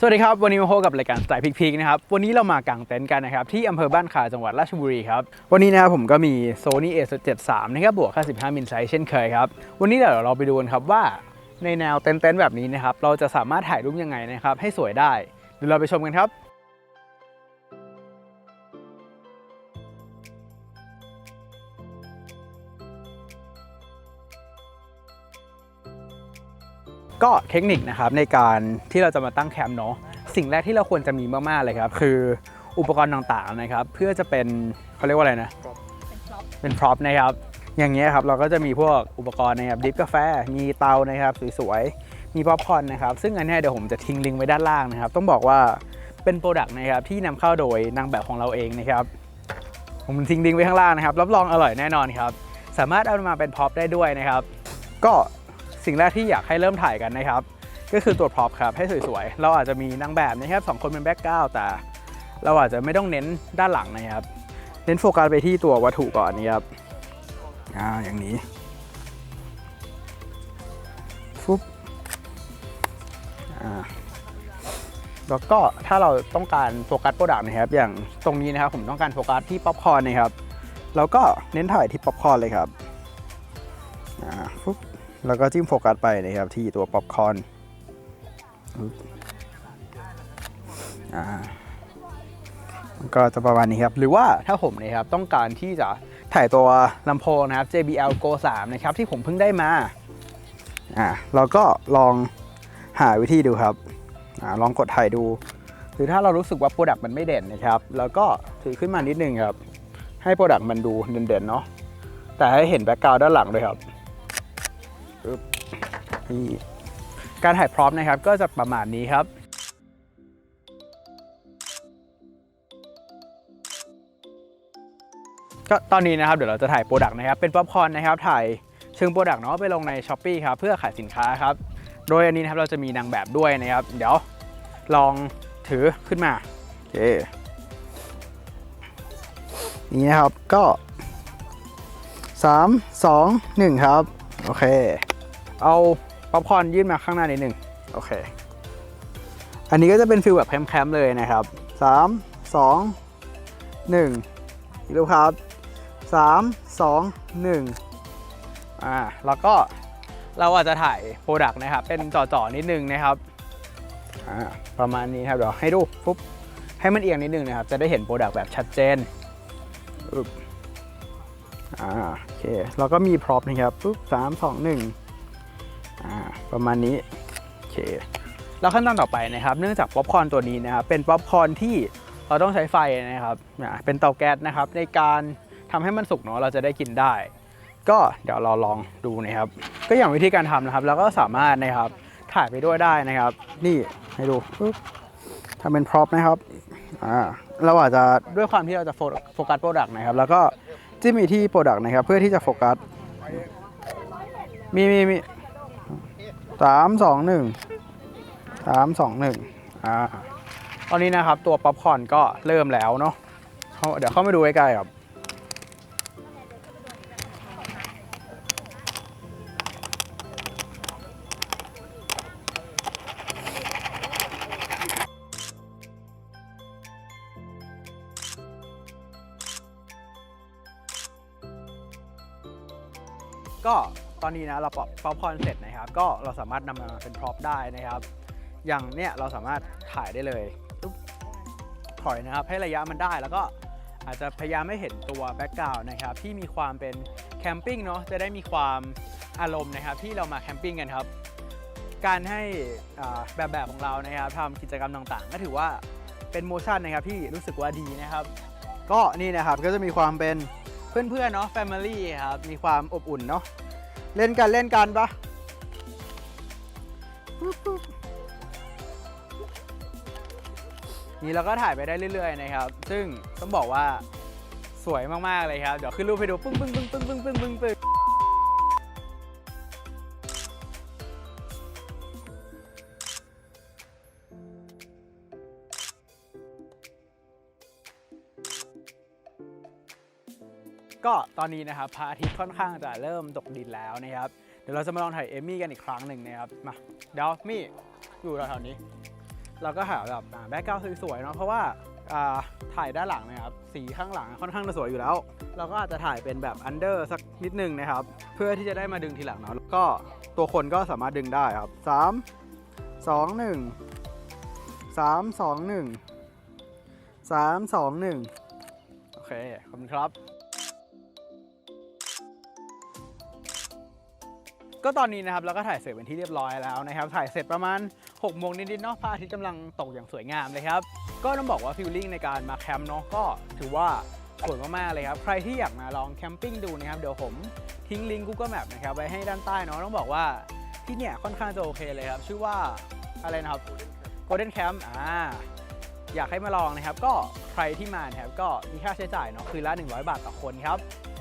สวัสดีครับ วันนี้มาพบกับรายการสไตล์พิกๆนะครับ วันนี้เรามากางเต็นท์กันนะครับ ที่อำเภอบ้านขาจังหวัดราชบุรีครับ วันนี้นะครับผมก็มี Sony A73 นะครับบวก55มิลไซส์เช่นเคยครับ วันนี้เดี๋ยวเราไปดูกันครับว่าในแนวเต็นท์แบบนี้นะครับ เราจะสามารถถ่ายรูปยังไงนะครับ ให้สวยได้เดี๋ยวเราไปชมกันครับ ก็เทคนิคนะครับในการที่เราจะมาตั้งแคมป์เนาะสิ่งแรกที่เราควรจะมีมากๆเลยครับ คืออุปกรณ์ต่างๆนะครับเพื่อจะเป็นเขาเรียกว่าอะไรนะเป็นพร็อพนะครับ อย่างเงี้ยครับเราก็จะมีพวกอุปกรณ์นะครับดิฟกาแฟ มีเตานะครับสวยๆมีป๊อปคอร์นนะครับ ซึ่งอันนี้เดี๋ยวผมจะทิ้งลิงก์ไว้ด้านล่างนะครับ ต้องบอกว่าเป็นโปรดักต์นะครับที่นำเข้าโดยนางแบบของเราเองนะครับผมทิ้งลิงก์ไว้ข้างล่างนะครับรับรองอร่อยแน่นอนครับสามารถเอามาเป็นพร็อพได้ด้วยนะครับ ก็ สิ่งแรกที่อยากให้เริ่มถ่ายกันนะครับ ก็คือตัวพร็อพครับให้สวยๆ เราอาจจะมีนางแบบนะครับสองคนเป็นแบ็กกราวด์แต่เราอาจจะไม่ต้องเน้นด้านหลังนะครับ เน้นโฟกัสไปที่ตัววัตถุก่อนนะครับอ่าอย่างนี้ฟุบอ่าแล้วก็ถ้าเราต้องการโฟกัสโปรดักต์นะครับ อย่างตรงนี้นะครับผมต้องการโฟกัสที่ป๊อปคอร์นนะครับ เราก็เน้นถ่ายที่ป๊อปคอร์นเลยครับอ่าฟุบ แล้วก็จิ้มโฟกัสไปนะครับที่ตัวป๊อปคอร์นอ่าก็จะประมาณนี้ครับ หรือว่าถ้าผมนะครับต้องการที่จะถ่ายตัวลำโพงนะครับ JBL Go 3 นะครับ ที่ผมเพิ่งได้มาอ่าเราก็ลองหาวิธีดูครับอ่าลองกดถ่ายดู หรือถ้าเรารู้สึกว่าโปรดักต์มันไม่เด่นนะครับ แล้วก็ถือขึ้นมานิดนึงครับ ให้โปรดักต์มันดูเด่นๆเนาะแต่ให้เห็นแบ็กกราวด์ด้านหลังด้วยครับ นี่การถ่ายพร้อมนะครับก็จะประมาณนี้ครับก็ตอนนี้นะครับเดี๋ยวเราจะถ่ายโปรดักต์นะครับเป็นป๊อปคอร์นนะครับถ่ายเชิงโปรดักต์เนาะไปลงใน s h อ p e e ครับเพื่อขายสินค้าครับโดยอันนี้นะครับเราจะมีนางแบบด้วยนะครับ เดี๋ยวลองถือขึ้นมาโอเคนี่นะครับก็ 3 2 1 ครับ โอเค เอาป๊อปคอร์นยื่นมาข้างหน้านิดหนึ่งโอเค อันนี้ก็จะเป็นฟิลแบบแคมป์เลยนะครับ 3 2 1อีกรูปครับ 3 2 1อ่าแล้วก็เราอาจจะถ่ายโปรดักต์นะครับ เป็นจ่อๆนิดนึงนะครับอ่าประมาณนี้ครับเดี๋ยวให้ดูปุ๊บให้มันเอียงนิดนึงนะครับ จะได้เห็นโปรดักต์แบบชัดเจนอ่าโอเคแล้วก็มีพร็อพนะครับปุ๊บสามสองหนึ่ง ประมาณนี้โอเคแล้วขั้นตอนต่อไปนะครับ เนื่องจากป๊อปคอร์นตัวนี้นะครับเป็นป๊อปคอร์นที่เราต้องใช้ไฟนะครับเป็นเตาแก๊สนะครับ ในการทำให้มันสุกเนาะเราจะได้กินได้ ก็เดี๋ยวเราลองดูนะครับ ก็อย่างวิธีการทำนะครับเราก็สามารถนะครับถ่ายไปด้วยได้นะครับ นี่ให้ดูปึ๊บทำเป็นพร็อพนะครับอ่าเราอาจจะด้วยความที่เราจะโฟโฟกัสโปรดักต์นะครับ แล้วก็จิ้มไปที่โปรดักต์นะครับ เพื่อที่จะโฟกัสมีมีมี สามสองหนึ่งสามสองหนึ่งอ่าตอนนี้นะครับตัวป๊อปคอนก็เริ่มแล้วเนาะเาเดี๋ยวเข้ามาดูใกล้ๆครับก็ ตอนนี้นะเราป๊อปป๊อปคอร์นเสร็จนะครับ ก็เราสามารถนำมาเป็นพร็อพได้นะครับ อย่างเนี้ยเราสามารถถ่ายได้เลยถอยนะครับ ให้ระยะมันได้แล้วก็อาจจะพยายามไม่เห็นตัวแบ็กกราวน์นะครับ ที่มีความเป็นแคมปิ้งเนาะจะได้มีความอารมณ์นะครับที่เรามาแคมปิ้งกันครับ การให้แบบแบบของเรานะครับทำกิจกรรมต่างๆ ก็ถือว่าเป็นโมชั่นนะครับที่รู้สึกว่าดีนะครับ ก็นี่นะครับก็จะมีความเป็นเพื่อนๆเนาะแฟมิลี่ครับมีความอบอุ่นเนาะ เล่นกันเล่นกันปะนี่เราก็ถ่ายไปได้เรื่อย ๆ นะครับ ซึ่งต้องบอกว่าสวยมาก ๆ เลยครับ เดี๋ยวขึ้นรูปให้ดูปึ้งปึ้งปึ้งปึ้งปึ้งปึ้งปึ้ง ก็ตอนนี้นะครับพระอาทิตย์ค่อนข้างจะเริ่มตกดินแล้วนะครับ เดี๋ยวเราจะมาลองถ่ายเอมมี่กันอีกครั้งหนึ่งนะครับ มาเดี๋ยวมี่อยู่แถวๆนี้ เราก็หาแบบแบ็กกราวสวยๆเนาะเพราะว่าอ่าถ่ายด้านหลังนะครับสีข้างหลังค่อนข้างจะสวยอยู่แล้ว เราก็อาจจะถ่ายเป็นแบบอันเดอร์สักนิดนึงนะครับ เพื่อที่จะได้มาดึงทีหลังเนาะแล้วก็ตัวคนก็สามารถดึงได้ครับ 3 2 1 3 2 1 3 2 1 โอเค ขอบคุณครับ ก็ตอนนี้นะครับเราก็ถ่ายเสร็จเป็นที่เรียบร้อยแล้วนะครับ ถ่ายเสร็จประมาณ6โมงนิดๆเนาะพระอาทิตย์กำลังตกอย่างสวยงามเลยครับ ก็ต้องบอกว่าฟิลลิ่งในการมาแคมป์เนาะก็ถือว่าสวยมากๆเลยครับ ใครที่อยากมาลองแคมปิ้งดูนะครับ เดี๋ยวผมทิ้งลิงก์ Google Map นะครับไว้ให้ด้านใต้เนาะต้องบอกว่าที่เนี่ยค่อนข้างจะโอเคเลยครับ ชื่อว่าอะไรนะครับ Golden Camp อ่าอยากให้มาลองนะครับ ก็ใครที่มานะครับก็มีค่าใช้จ่ายเนาะคือละ 100 บาทต่อคนครับ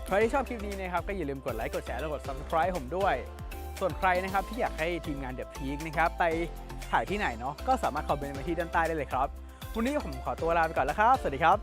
ใครที่ชอบคลิปนี้นะครับ ก็อย่าลืมกดไลค์กดแชร์และกด subscribe ผมด้วย ส่วนใครนะครับที่อยากให้ทีมงานเด e p พีคนะครับไปถ่ายที่ไหนเนาะก็สามารถคอมเมนต์มาที่ด้านใต้ได้เลยครับ วันนี้ผมขอตัวลาไปก่อนแล้วครับ สวัสดีครับ